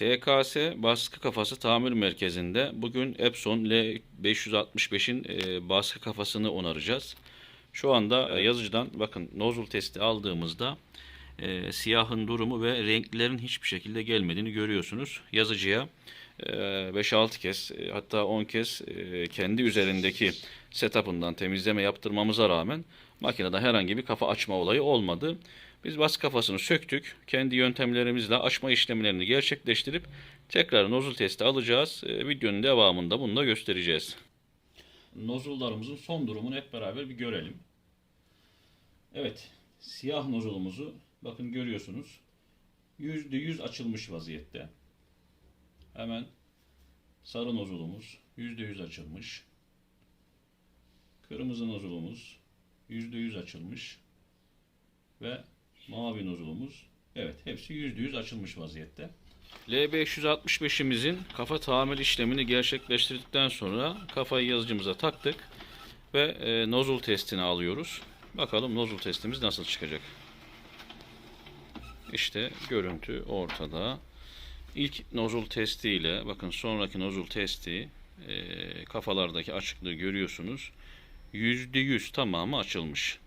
TKS baskı kafası tamir merkezinde bugün Epson L565'in e, baskı kafasını onaracağız. Şu anda e, yazıcıdan bakın nozul testi aldığımızda e, siyahın durumu ve renklerin hiçbir şekilde gelmediğini görüyorsunuz. Yazıcıya e, 5-6 kez e, hatta 10 kez e, kendi üzerindeki setup'ından temizleme yaptırmamıza rağmen makinede herhangi bir kafa açma olayı olmadı. Biz baskı kafasını söktük. Kendi yöntemlerimizle açma işlemlerini gerçekleştirip tekrar nozul testi alacağız. E, videonun devamında bunu da göstereceğiz. Nozullarımızın son durumunu hep beraber bir görelim. Evet, siyah nozulumuzu bakın görüyorsunuz. %100 açılmış vaziyette. Hemen sarı nozulumuz %100 açılmış. Kırmızı nozulumuz %100 açılmış. Ve mavi nozulumuz evet hepsi %100 açılmış vaziyette. L565'imizin kafa tamir işlemini gerçekleştirdikten sonra kafayı yazıcımıza taktık ve e, nozul testini alıyoruz. Bakalım nozul testimiz nasıl çıkacak. İşte görüntü ortada. İlk nozul testi ile bakın sonraki nozul testi e, kafalardaki açıklığı görüyorsunuz. %100 tamamı açılmış.